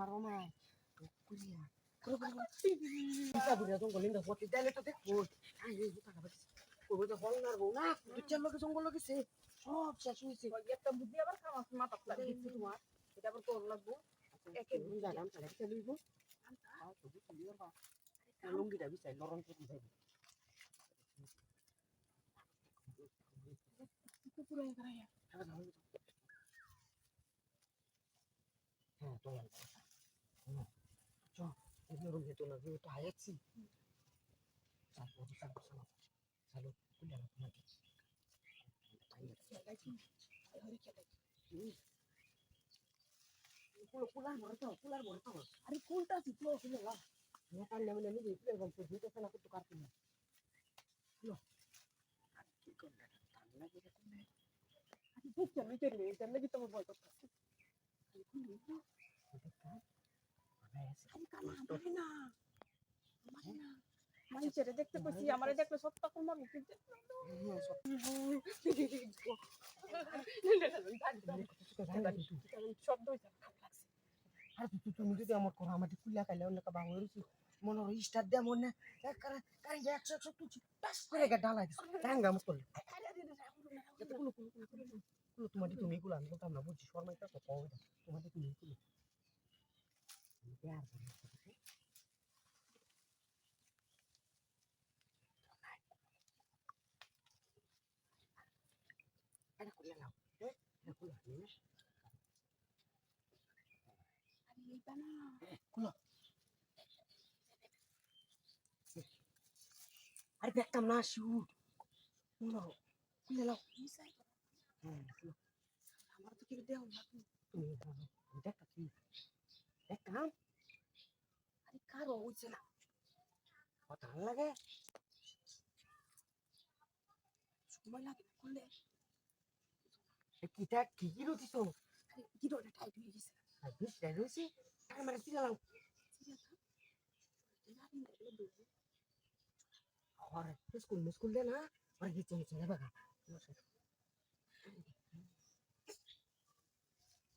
মারো না কুরিয়া করে করে পিছা বুড়া জঙ্গল ইন্দা পতি দেলে তো দেখব আই এই বুটা খাবার করব তো হল নারবো না দুচার লোকে জঙ্গল গেছে সব শেষ হয়েছে একটা বুদ্ধি আবার খামাস মাথা এটা দেখছি তোমার এটা আবার তোর লাগবো একে জায়গা আমি চালাই চালিয়ে দিব আর তো বুঝতে দিও বা লুঙ্গিটা বিছাই নরম করে যাই পুরো এখানে হ্যাঁ তো চ এগুলো রুমে তো না তো হায়াচ্ছি চালু চালু চালু চালু কুলিয়া না তোমার কুলার বড় তো কুলার বড় তো আরে কোনটা আছে তো কুলে লা না কালে মানে নিজে কুলে গল্প দিতে না কত কাটতে না কি করলে ঠান্ডা লাগে তুমি বুঝছেন এটা লাগি তোমার মারে না মানুষের দেখতে পাচ্ছি আমারে দেখলে সত্য কোন মানুষ কিন্তু শব্দ হইছে খারাপ লাগছে আর তুই তুমি যদি আমার করো আমার কুলা খাইলে অন্য মনে হয় স্টার দে মনে যে একশো একশো তুই টাস করে গা দিস করলে তোমার তুমি কুলো আমি বলতাম না বুঝছি শর্মা একটা কথা তুমি কুলো প্যার এটা কুলে নাও এটা কুলো আরে দেখতাম না শুট কুলে নাও আমার তো কিছু দেও না দেখা কি দেখতাম আরে কারও হইছে না কথা লাগে সময় লাগে করলে কিটা কি কি রুটিস আরে গিরোটা টাইট হয়ে গেছে আর বিশ টাকা রয়েছে টাকা মারা ছিলাম হরে স্কুল স্কুল দে না আর কি চলে চলে বাগা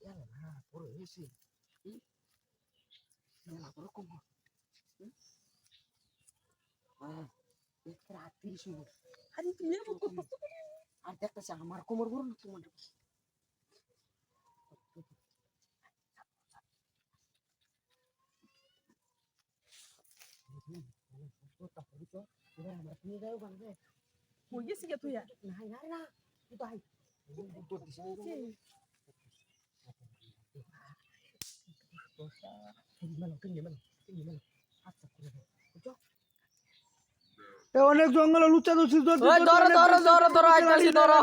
ইয়ালা না পুরো এসে ইয়ালা পুরো কম হ্যাঁ দেখতে রাত তিরিশ মিনিট আরে তুমি আর দেখতেছে আমার কোমর বড় না তোমার আমার তুমি যাও বানবে কই গেছি গে তুই আর না না না তুই তো আই তোর দিছে মেলো কিনে মেলো কিনে মেলো আচ্ছা করে বুঝছ অনেক জঙ্গলে লুচা দোষী ধরো, ধরো, ধরো, ধরো।